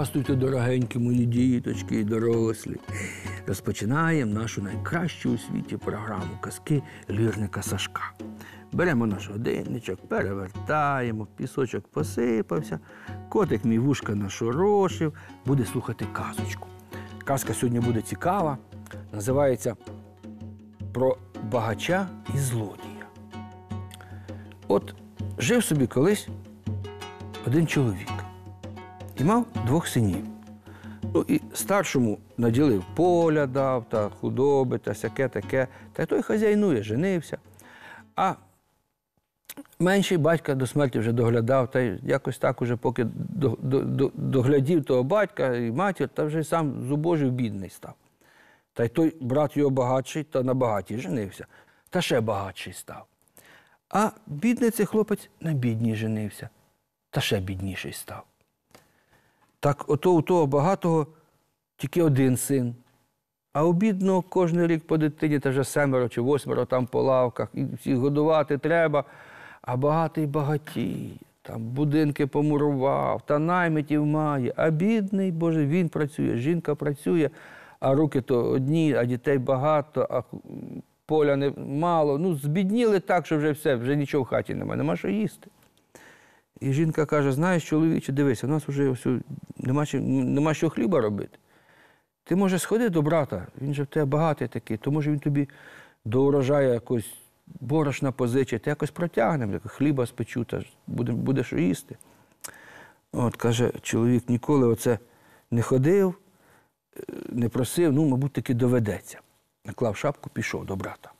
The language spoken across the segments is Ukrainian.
Здрастуйте, дорогенькі мої діточки і дорослі. Розпочинаємо нашу найкращу у світі програму казки лірника Сашка. Беремо наш годинничок, перевертаємо, пісочок посипався, котик мій вушка нашорошив, буде слухати казочку. Казка сьогодні буде цікава, називається Про багача і злодія. От жив собі колись один чоловік і мав двох синів. Ну і старшому наділив поля дав та худоби та всяке таке. Та той хазяйнує, женився. А менший батька до смерті вже доглядав, та якось так уже, поки до- до- до- доглядів того батька і матір, та вже сам зубожив бідний став. Та й той брат його багатший та на багатій женився, та ще багатший став. А бідний цей хлопець на бідній женився, та ще бідніший став. Так ото у того багатого тільки один син. А у бідного кожен рік по дитині та вже семеро чи восьмеро там по лавках, і всіх годувати треба. А багатий багатіє, там будинки помурував, та наймитів має. А бідний, Боже, він працює, жінка працює, а руки то одні, а дітей багато, а поля не мало. Ну, збідніли так, що вже все, вже нічого в хаті немає, нема що їсти. І жінка каже: знаєш, чоловіче, дивися, у нас вже нема, нема що хліба робити. Ти може сходи до брата, він же в тебе багатий такий, то може він тобі до урожаю якось борошна позичить, якось протягнемо, хліба спечу, та буде, буде що їсти. От, каже, чоловік ніколи оце не ходив, не просив, ну, мабуть, таки доведеться. Наклав шапку, пішов до брата.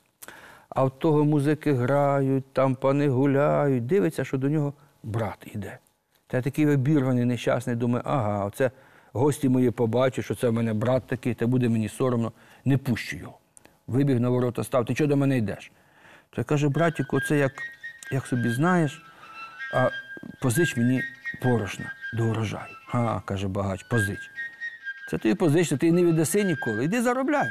А в того музики грають, там пани гуляють, дивиться, що до нього брат іде. Та я такий обірваний, нещасний, думаю, ага, оце гості мої побачать, що це в мене брат такий, та буде мені соромно, не пущу його. Вибіг на ворота, став, ти чого до мене йдеш? То я каже, братіку, це як, як собі знаєш, а позич мені порошна до урожаю. А, каже багач, позич. Це ти позич, ти не віддаси ніколи. Іди заробляй.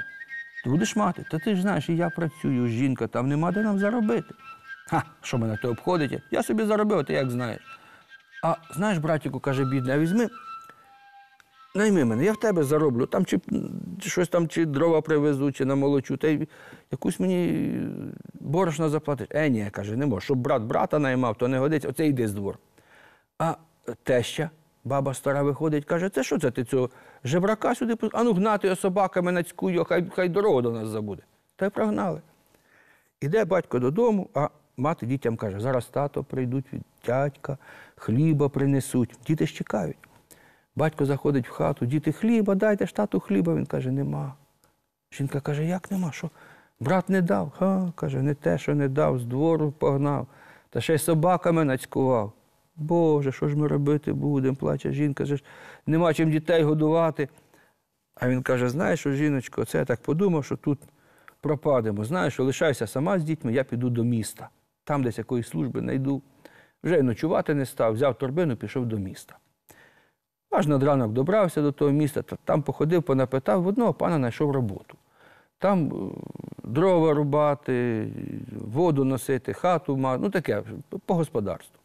Ти будеш мати. Та ти ж знаєш, і я працюю, жінка, там нема де нам заробити. Ха, що мене то обходить? Я собі заробив, ти як знаєш. А знаєш, братіку, каже бідний, а візьми, найми мене, я в тебе зароблю. Там чи, щось там, чи дрова привезу, чи намолочу, та й якусь мені борошна заплатиш. Е, ні, каже, не можу. Щоб брат брата наймав, то не годиться, оце йди з двор. А теща, баба стара виходить, каже, це що це ти цього жебрака сюди? А ну гнати його собаками на цьку, хай, хай дорогу до нас забуде. Та й прогнали. Іде батько додому, а мати дітям каже, зараз тато прийдуть від дядька, хліба принесуть. Діти ж чекають. Батько заходить в хату, діти хліба, дайте ж тату хліба. Він каже, нема. Жінка каже, як нема? Що? Брат не дав. Ха, каже, не те, що не дав, з двору погнав, та ще й собаками нацькував. Боже, що ж ми робити будемо? Плаче жінка, же ж нема чим дітей годувати. А він каже: знаєш, що, жіночко, це я так подумав, що тут пропадемо. Знаєш, що лишайся сама з дітьми, я піду до міста. Там десь якоїсь служби знайду. Вже й ночувати не став, взяв торбину, пішов до міста. Аж над ранок добрався до того міста, та- там походив, понапитав, в одного пана знайшов роботу. Там е, дрова рубати, воду носити, хату мати, ну таке, по господарству.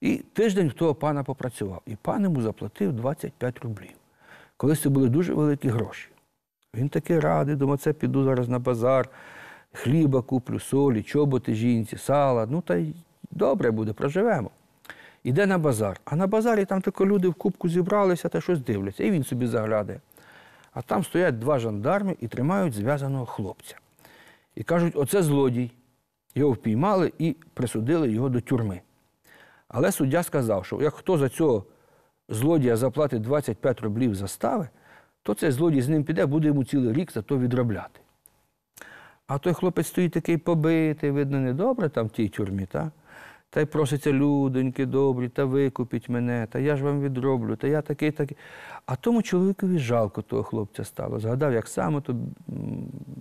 І тиждень в того пана попрацював. І пан йому заплатив 25 рублів. Колись це були дуже великі гроші. Він такий радий, думав, це піду зараз на базар, хліба куплю, солі, чоботи жінці, сала. Ну та й добре буде, проживемо. Іде на базар. А на базарі там тако люди в кубку зібралися та щось дивляться. І він собі заглядає. А там стоять два жандарми і тримають зв'язаного хлопця. І кажуть, оце злодій. Його впіймали і присудили його до тюрми. Але суддя сказав, що як хто за цього злодія заплатить 25 рублів застави, то цей злодій з ним піде, буде йому цілий рік за то відробляти. А той хлопець стоїть такий побитий, видно, недобре там в тій тюрмі, та? Та й проситься людоньки добрі, та викупіть мене, та я ж вам відроблю, та я такий, такий. А тому чоловікові жалко того хлопця стало. Згадав, як саме то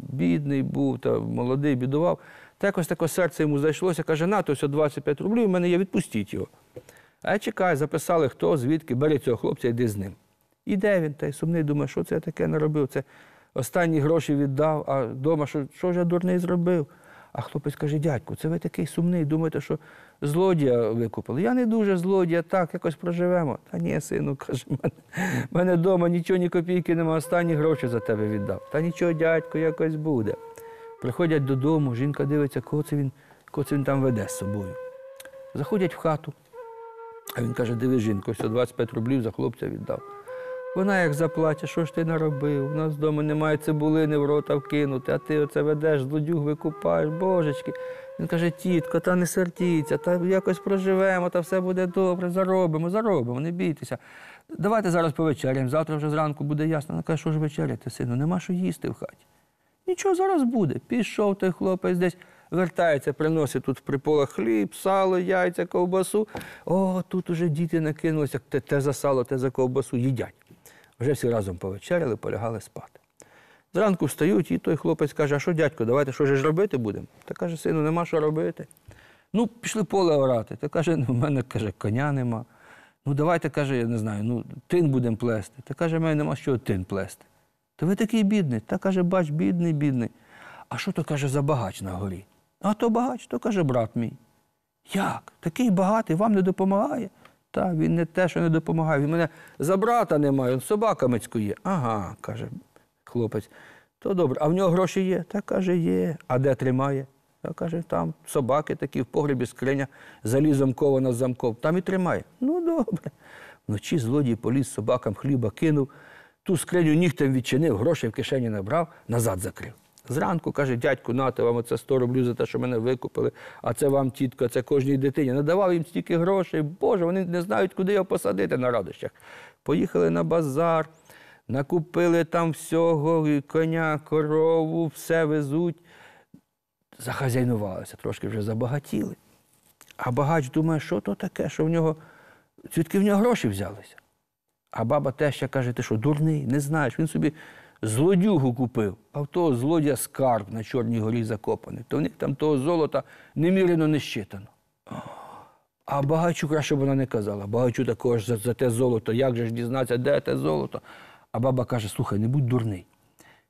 бідний був, та молодий, бідував. Та якось таке серце йому зайшлося, каже, на, то ось 25 рублів, в мене є, відпустіть його. А я чекаю, записали, хто, звідки, бери цього хлопця, йди з ним. Іде він, та й сумний думає, що це я таке наробив. Це останні гроші віддав, а вдома, що, що ж я дурний зробив? А хлопець каже, дядьку, це ви такий сумний, думаєте, що злодія викупили. Я не дуже злодія, так, якось проживемо. Та ні, сину, каже, мене, мене вдома нічого, ні копійки нема, останні гроші за тебе віддав. Та нічого, дядько, якось буде. Приходять додому, жінка дивиться, кого це він, кого це він там веде з собою. Заходять в хату, а він каже: диви, жінко, ось 25 рублів за хлопця віддав. Вона як заплаче, що ж ти наробив? У нас вдома немає цибулини в рота вкинути, а ти оце ведеш, злодюг викупаєш, божечки. Він каже, тітко, та не сердіться, та якось проживемо, та все буде добре, заробимо, заробимо, не бійтеся. Давайте зараз повечеряємо, завтра вже зранку буде ясно. Вона каже, що ж вечеряти, сину, нема що їсти в хаті. Нічого зараз буде. Пішов той хлопець десь, вертається, приносить тут в приполах хліб, сало, яйця, ковбасу. О, тут уже діти накинулися, те, те за сало, те за ковбасу, їдять. Вже всі разом повечеряли, полягали спати. Зранку встають, і той хлопець каже: А що, дядько, давайте що ж робити будемо? Та каже, сину, нема що робити. Ну, пішли поле орати. Та каже, ну, в мене каже, коня нема. Ну, давайте, каже, я не знаю, ну, тин будемо плести. Та каже, в мене нема що тин плести. Та ви такий бідний. Та каже, бач, бідний, бідний. А що то каже за багач на горі? А то багач, то каже брат мій. Як? Такий багатий вам не допомагає? Та він не те, що не допомагає. Він мене за брата немає, він собака мицькує. Ага, каже хлопець. То добре, а в нього гроші є? Та каже, є. А де тримає? Та каже, там собаки такі в погребі скриня, залізом кована з замком. Там і тримає. Ну, добре. Вночі злодій поліз собакам хліба кинув, ту скриню нігтем відчинив, грошей в кишені набрав, назад закрив. Зранку каже, дядьку, нате вам оце 100 рублів за те, що мене викупили, а це вам, тітко, це кожній дитині. Надавав їм стільки грошей. Боже, вони не знають, куди його посадити на радощах. Поїхали на базар, накупили там всього, коня, корову, все везуть. Захазяйнувалися, трошки вже забагатіли. А багач думає, що то таке, що в нього, звідки в нього гроші взялися. А баба теща каже, ти що, дурний, не знаєш, він собі злодюгу купив, а в того злодія скарб на Чорній горі закопаний. То в них там того золота немірено не щитано. А багачу краще б вона не казала. Багачу також за, за те золото, як же ж дізнатися, де те золото. А баба каже: слухай, не будь дурний.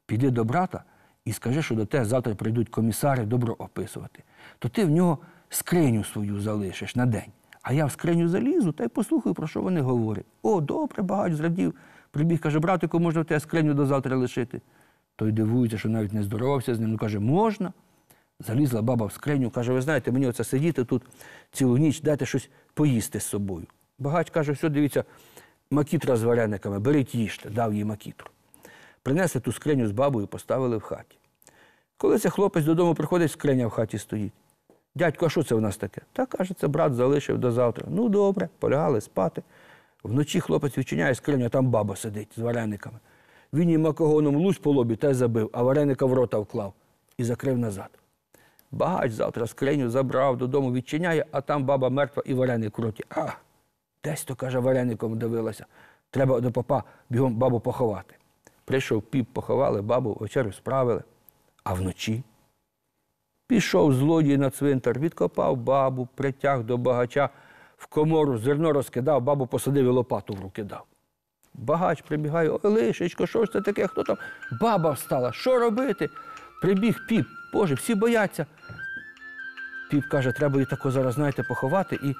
Піди до брата і скажи, що до тебе завтра прийдуть комісари добро описувати. То ти в нього скриню свою залишиш на день. А я в скриню залізу та й послухаю, про що вони говорять. О, добре, багач зрадів. Прибіг, каже, братику, можна в тебе скриню до завтра лишити. Той дивується, що навіть не здоровався з ним. Ну каже, можна. Залізла баба в скриню, каже, ви знаєте, мені оце сидіти тут цілу ніч, дайте щось поїсти з собою. Багач каже, все, дивіться, макітра з варениками, беріть їжте, дав їй макітру. Принесли ту скриню з бабою, поставили в хаті. Коли цей хлопець додому приходить, скриня в хаті стоїть. Дядько, а що це в нас таке? Та каже, це брат залишив до завтра. Ну, добре, полягали спати. Вночі хлопець відчиняє скриню, а там баба сидить з варениками. Він їй макогоном луз по лобі та й забив, а вареника в рота вклав і закрив назад. Багач завтра скриню забрав, додому відчиняє, а там баба мертва і вареник в. А, десь то, каже, вареником дивилася. Треба до попа бігом бабу поховати. Прийшов піп, поховали бабу, вечерю справили. А вночі пішов злодій на цвинтар, відкопав бабу, притяг до багача в комору, зерно розкидав, бабу посадив і лопату в руки дав. Багач прибігає, ой, лишечко, що ж це таке? Хто там? Баба встала, що робити? Прибіг піп, Боже, всі бояться. Піп каже, треба її тако зараз, знаєте, поховати і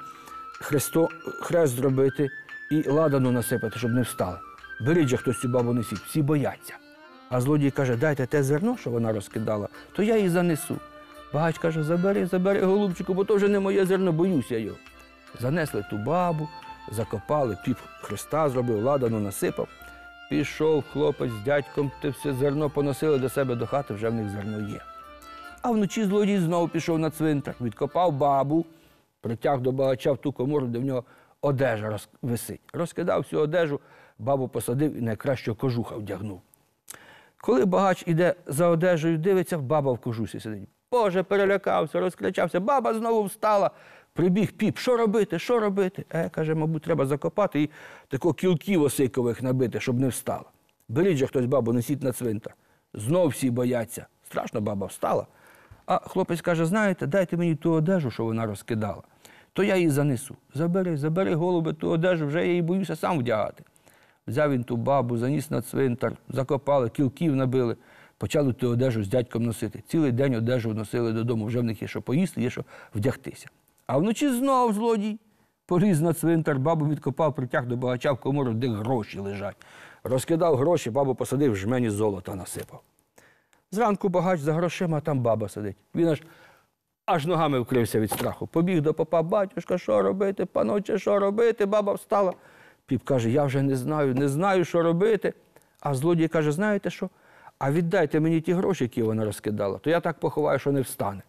хресто, хрест зробити, і ладану насипати, щоб не встала. Беріть же хтось цю бабу несіть, всі бояться. А злодій каже, дайте те зерно, що вона розкидала, то я її занесу. Багач каже, забери, забери, голубчику, бо то вже не моє зерно, боюся його. Занесли ту бабу, закопали, піп хреста зробив, ладану насипав. Пішов хлопець з дядьком, те все зерно поносили до себе до хати, вже в них зерно є. А вночі злодій знову пішов на цвинтар, відкопав бабу, притяг до багача в ту комору, де в нього одежа роз... висить. Розкидав всю одежу, бабу посадив і найкращого кожуха вдягнув. Коли багач іде за одежею, дивиться, баба в кожусі сидить. Боже, перелякався, розкричався, баба знову встала. Прибіг піп, що робити, що робити? Е, каже, мабуть, треба закопати і тако кілків осикових набити, щоб не встала. Беріть же хтось бабу, несіть на цвинтар. Знов всі бояться. Страшно баба встала. А хлопець каже: знаєте, дайте мені ту одежу, що вона розкидала, то я її занесу. Забери, забери, голубе, ту одежу, вже я її боюся сам вдягати. Взяв він ту бабу, заніс на цвинтар, закопали, кілків набили, почали ту одежу з дядьком носити. Цілий день одежу носили додому, вже в них є що поїсти, є що вдягтися. А вночі знов злодій. Поліз на цвинтар, бабу відкопав, притяг до багача в комору, де гроші лежать. Розкидав гроші, бабу посадив, жмені золота насипав. Зранку багач за грошима, а там баба сидить. Він аж аж ногами вкрився від страху. Побіг до попа, батюшка, що робити, паноче, що робити? Баба встала. Піп каже, я вже не знаю, не знаю, що робити. А злодій каже, знаєте що? А віддайте мені ті гроші, які вона розкидала, то я так поховаю, що не встане.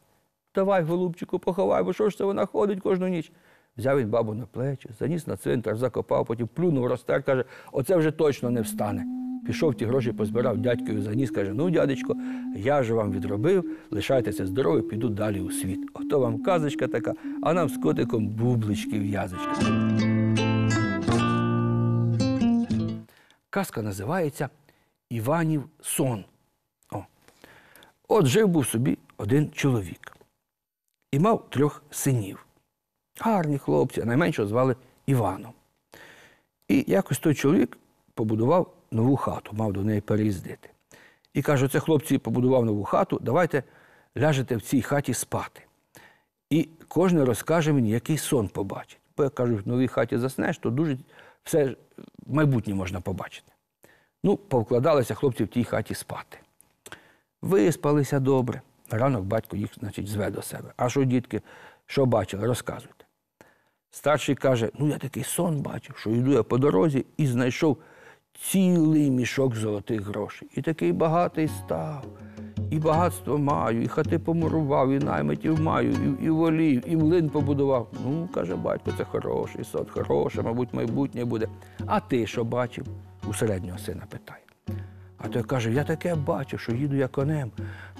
Давай, голубчику, поховай, бо що ж це вона ходить кожну ніч. Взяв він бабу на плечі, заніс на цвинтар, закопав, потім плюнув, розтер, каже, оце вже точно не встане. Пішов ті гроші, позбирав дядькові заніс, каже, ну, дядечко, я ж вам відробив, лишайтеся здорові, піду далі у світ. Ото вам казочка така, а нам з котиком бублички в'язочка. Казка називається Іванів сон. О. От жив був собі один чоловік і мав трьох синів. Гарні хлопці, а найменшого звали Іваном. І якось той чоловік побудував нову хату, мав до неї переїздити. І каже: оце хлопці побудував нову хату, давайте ляжете в цій хаті спати. І кожен розкаже мені, який сон побачить. Бо я кажу, в новій хаті заснеш, то дуже все майбутнє можна побачити. Ну, повкладалися хлопці в тій хаті спати. Виспалися добре. Ранок батько їх, значить, зве до себе. А що, дітки, що бачили, розказуйте. Старший каже: ну я такий сон бачив, що йду я по дорозі і знайшов цілий мішок золотих грошей. І такий багатий став, і багатство маю, і хати помурував, і наймитів маю, і, і волів, і млин побудував. Ну, каже батько, це хороший сон, хороше, мабуть, майбутнє буде. А ти що бачив? У середнього сина питає. А той каже, я таке бачив, що їду я конем,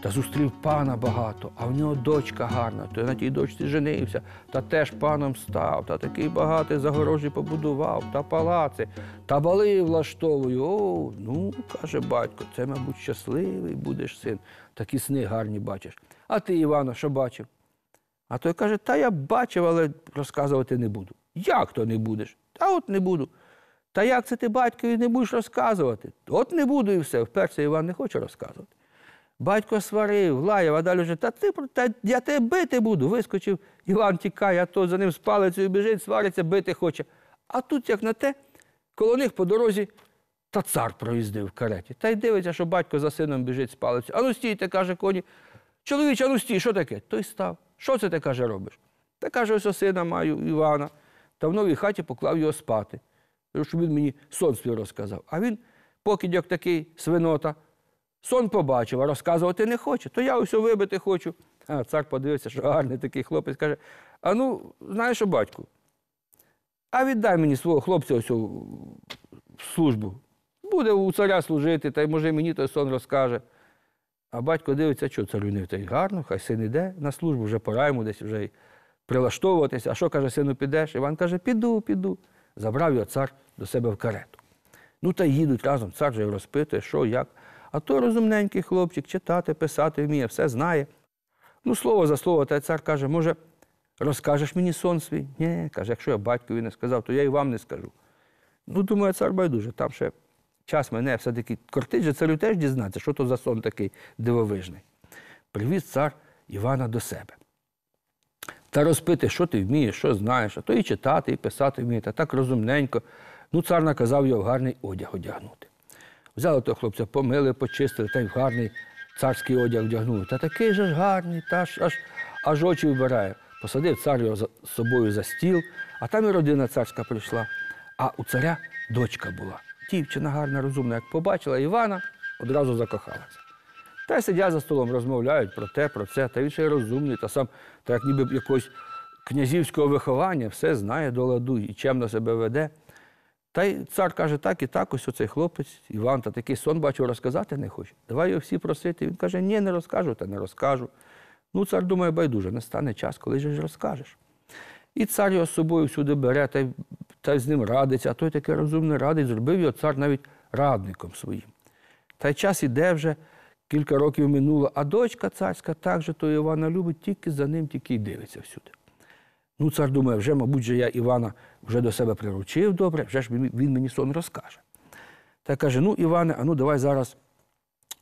та зустрів пана багато, а в нього дочка гарна, то я на тій дочці женився, та теж паном став, та такий багатий загорожі побудував, та палаци, та бали влаштовую. О, ну, каже батько, це, мабуть, щасливий будеш син. Такі сни гарні бачиш. А ти, Івано, що бачив? А той каже, та я бачив, але розказувати не буду. Як то не будеш? Та от не буду. Та як це ти батькові не будеш розказувати? От не буду і все. Вперше Іван не хоче розказувати. Батько сварив, лаяв, а далі вже, та ти та я тебе бити буду. Вискочив, Іван тікає, а то за ним з палицею біжить, свариться, бити хоче. А тут, як на те, коло них по дорозі та цар проїздив в кареті. Та й дивиться, що батько за сином біжить з палицею. Ану стійте, каже коні. Чоловіч, ану стій, що таке? Той став. Що це ти каже, робиш? Та каже, ось сина маю Івана. Та в новій хаті поклав його спати щоб він мені сон свій розказав. А він, покидьок такий свинота, сон побачив, а розказувати не хоче. То я усе вибити хочу. А цар подивився, що гарний такий хлопець каже: а ну, знаєш, що, батьку, а віддай мені свого хлопця ось в службу. Буде у царя служити, та й може мені той сон розкаже. А батько дивиться, що царю не та й гарно, хай син іде на службу, вже пора йому десь вже прилаштовуватися. А що каже, сину, підеш? Іван каже, піду, піду. Забрав його цар до себе в карету. Ну та їдуть разом, цар вже розпитує, що, як. А то розумненький хлопчик, читати, писати вміє, все знає. Ну, слово за слово, та цар каже, може, розкажеш мені сон свій? Ні, каже, якщо я батькові не сказав, то я і вам не скажу. Ну, думаю, цар байдуже, там ще час мене все-таки кортить же царю теж дізнатися, що то за сон такий дивовижний. Привіз цар Івана до себе. Та розпити, що ти вмієш, що знаєш, а то і читати, і писати вміє, та так розумненько. Ну, цар наказав його в гарний одяг одягнути. Взяли того хлопця, помили, почистили, та й в гарний царський одяг вдягнули. Та такий же ж гарний, та аж аж, аж очі вбирає. Посадив цар його з собою за стіл, а там і родина царська прийшла. А у царя дочка була. Дівчина гарна, розумна, як побачила Івана, одразу закохалася. Та й сидять за столом, розмовляють про те, про це, та він ще й розумний, та сам, так ніби якогось князівського виховання, все знає до ладу і чемно себе веде. Та й цар каже, так і так, ось оцей хлопець, Іван, та такий сон бачив, розказати не хоче. Давай його всі просити. Він каже, ні, не розкажу, та не розкажу. Ну, цар думає, байдуже, настане час, коли ж розкажеш. І цар його з собою всюди бере та й, та з ним радиться, а той такий розумний радить, зробив його цар навіть радником своїм. Та й час іде вже, кілька років минуло, а дочка царська так же то Івана любить, тільки за ним тільки й дивиться всюди. Ну, цар думає, вже, мабуть, же я Івана вже до себе приручив добре, вже ж він мені сон розкаже. Та каже: ну, Іване, а ну давай зараз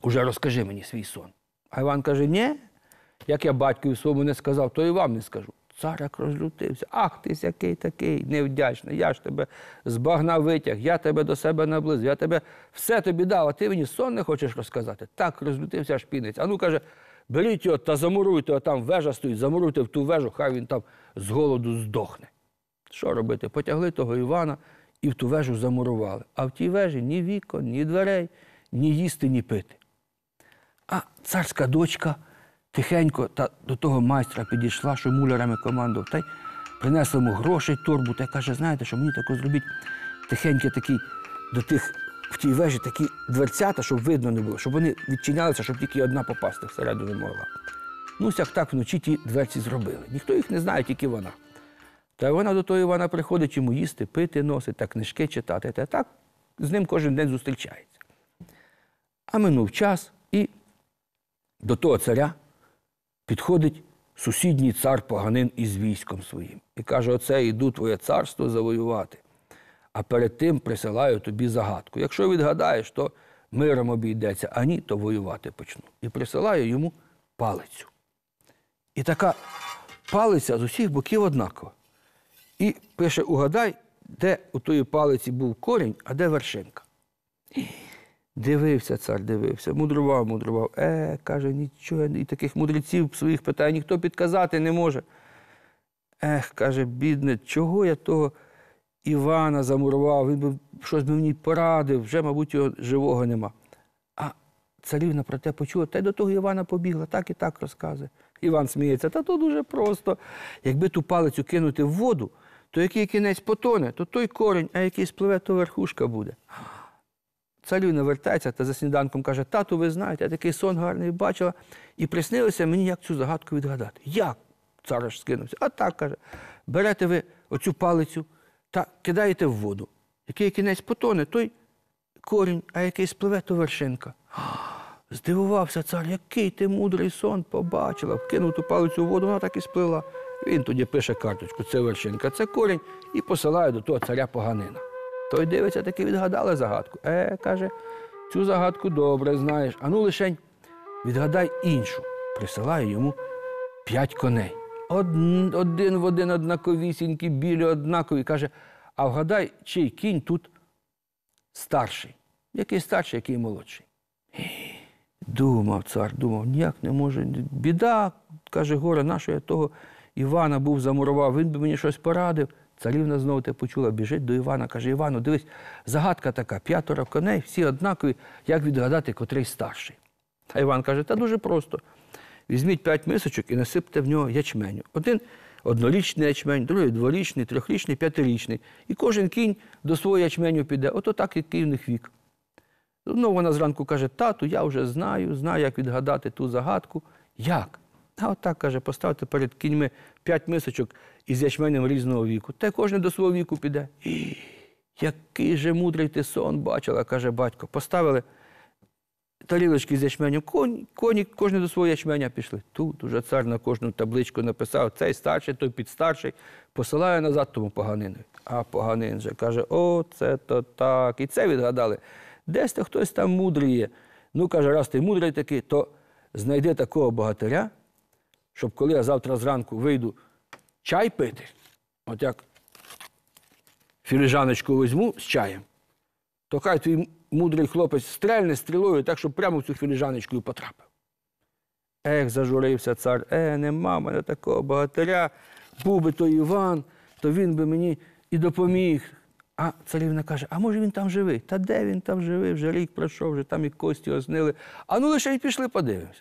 уже розкажи мені свій сон. А Іван каже, ні, як я батькові своєму не сказав, то і вам не скажу. Цар як розлютився. Ах, ти який такий невдячний. Я ж тебе з багна витяг, я тебе до себе наблизив, я тебе все тобі дав, а ти мені сон не хочеш розказати. Так розлютився аж пінець. А ну каже, беріть його та замуруйте, а там вежа стоїть, замуруйте в ту вежу, хай він там з голоду здохне. Що робити? Потягли того Івана і в ту вежу замурували. А в тій вежі ні вікон, ні дверей, ні їсти, ні пити. А царська дочка тихенько та до того майстра підійшла, що мулярами командував, та й принесла йому грошей, торбу, та й каже, знаєте, що мені тако зробіть тихенько такі до тих в тій вежі такі дверцята, щоб видно не було, щоб вони відчинялися, щоб тільки одна попасти всередину могла. Ну, сяк так вночі ті дверці зробили. Ніхто їх не знає, тільки вона. Та вона до того Івана приходить йому їсти, пити, носить, та книжки читати. Та так з ним кожен день зустрічається. А минув час, і до того царя підходить сусідній цар поганин із військом своїм. І каже: Оце йду твоє царство завоювати. А перед тим присилаю тобі загадку. Якщо відгадаєш, то миром обійдеться, а ні, то воювати почну. І присилаю йому палицю. І така палиця з усіх боків однакова. І пише: угадай, де у тої палиці був корінь, а де вершинка. Дивився цар, дивився, мудрував, мудрував. Е, каже, нічого, і таких мудреців своїх питає, ніхто підказати не може. Ех, каже, бідне, чого я того Івана замурував, він би щось би мені порадив, вже, мабуть, його живого нема. А царівна про те почула, та й до того Івана побігла, так і так розказує. Іван сміється, та то дуже просто. Якби ту палицю кинути в воду, то який кінець потоне, то той корінь, а який спливе, то верхушка буде. Царівна вертається та за сніданком каже: Тату, ви знаєте, я такий сон гарний бачила, і приснилося мені, як цю загадку відгадати. Як? Цар аж скинувся. А так каже: берете ви оцю палицю та кидаєте в воду. Який кінець потоне, той корінь, а який спливе, то вершинка. Здивувався цар, який ти мудрий сон побачила. Вкинув ту палицю в воду, вона так і сплила. Він тоді пише карточку, це вершинка, це корінь, і посилає до того царя поганина. Той дивиться, таки відгадали загадку. Е, каже, цю загадку добре знаєш. А ну лишень відгадай іншу. Присилає йому п'ять коней. Один, один в один однаковісінькі, білі, однакові. Каже, а вгадай, чий кінь тут старший. Який старший, який молодший. Думав цар, думав, ніяк не може. Біда, каже, горе, нащо я того Івана був замурував, він би мені щось порадив. Царівна знову те почула, біжить до Івана, каже, Івану, дивись, загадка така, п'ятеро коней, всі однакові, як відгадати, котрий старший. А Іван каже, та дуже просто. Візьміть п'ять мисочок і насипте в нього ячменю. Один однорічний ячмень, другий дворічний, трьохрічний, п'ятирічний. І кожен кінь до свого ячменю піде. Ото так, який в них вік. Ну, вона зранку каже, тату, я вже знаю, знаю, як відгадати ту загадку. Як? А отак каже, поставте перед кіньми п'ять мисочок із ячменем різного віку. Та й кожен до свого віку піде. І, який же мудрий ти сон бачила, каже батько. Поставили тарілочки з ячменем, коні, коні кожен до свого ячменя пішли. Тут уже цар на кожну табличку написав, цей старший, той підстарший, посилає назад тому поганинові. А поганин же каже, о, це то так. І це відгадали. Десь то хтось там мудрий є. Ну, каже, раз ти мудрий такий, то знайди такого богатиря, щоб коли я завтра зранку вийду чай пити, от як філіжаночку візьму з чаєм, то хай твій мудрий хлопець стрельне стрілою, так, щоб прямо в цю філіжаночку і потрапив. Ех, зажурився цар, е, нема мене такого богатиря, був би то Іван, то він би мені і допоміг. А царівна каже: а може він там живий? Та де він там живий? Вже рік пройшов, вже там і кості ознили. А ну лише й пішли, подивимося.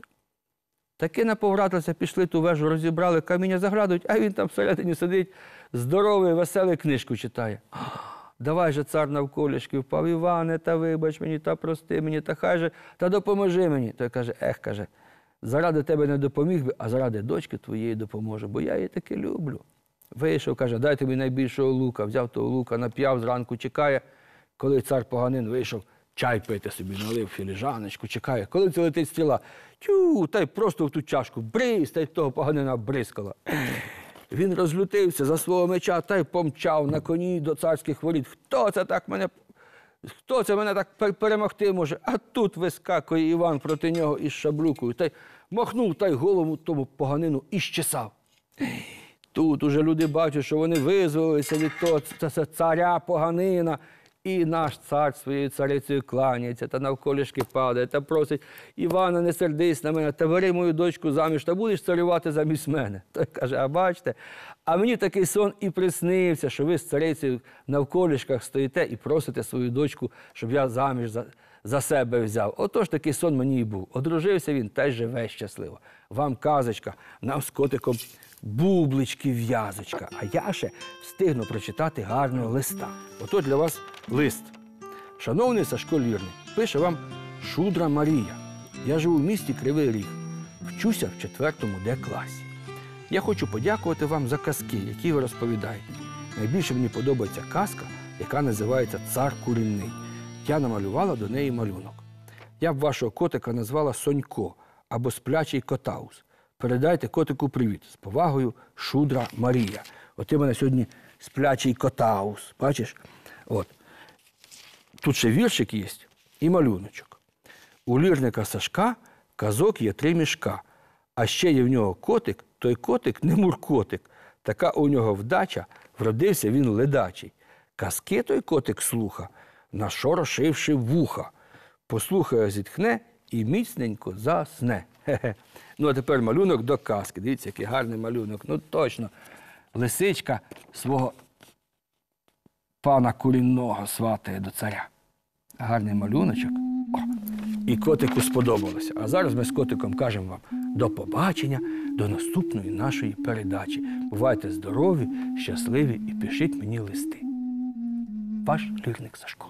Таки наповратилися, пішли ту вежу, розібрали, каміння заградують, а він там всередині сидить, здоровий, веселий, книжку читає. Давай же цар навколішки впав, Іване, та вибач мені, та прости мені, та хай же, та допоможи мені. Той каже, ех, каже, заради тебе не допоміг би, а заради дочки твоєї допоможу, бо я її таки люблю. Вийшов, каже, дай тобі найбільшого лука. Взяв того лука, нап'яв, зранку чекає. Коли цар поганин вийшов, чай пити собі, налив філіжаночку, чекає. Коли це летить стріла, тю, та й просто в ту чашку бриз, та й того поганина бризкала. Він розлютився за свого меча та й помчав на коні до царських воріт. Хто це так мене? Хто це мене так перемогти може? А тут вискакує Іван проти нього із шаблюкою, та й махнув та й голову тому поганину і щесав. Тут уже люди бачать, що вони визволилися від того Це царя поганина. І наш цар своєю царицею кланяється та навколішки падає та просить Івана, не сердись на мене, та бери мою дочку заміж, та будеш царювати замість мене. Той каже: а бачите, а мені такий сон і приснився, що ви з царицею навколішках стоїте і просите свою дочку, щоб я заміж за, за себе взяв. Отож такий сон мені і був. Одружився він та й живе щасливо. Вам казочка, нам з котиком бублички в'язочка. А я ще встигну прочитати гарного листа. Ото для вас лист. Шановний Сашко Лірник, пише вам Шудра Марія. Я живу в місті Кривий Ріг. Вчуся в четвертому Д класі. Я хочу подякувати вам за казки, які ви розповідаєте. Найбільше мені подобається казка, яка називається Цар курінний. Я намалювала до неї малюнок. Я б вашого котика назвала Сонько або сплячий котаус. Передайте котику привіт. З повагою Шудра Марія. От в мене сьогодні сплячий котаус. Бачиш? От. Тут ще віршик є і малюночок. У лірника Сашка казок є три мішка, а ще є в нього котик, той котик не муркотик. Така у нього вдача, вродився він ледачий. Казки той котик слуха, нашорошивши вуха. Послухає, зітхне і міцненько засне. Ну, а тепер малюнок до казки. Дивіться, який гарний малюнок. Ну точно. Лисичка свого пана курінного сватає до царя. Гарний малюночок. О, і котику сподобалося. А зараз ми з котиком кажемо вам до побачення, до наступної нашої передачі. Бувайте здорові, щасливі і пишіть мені листи. Ваш лірник Сашко.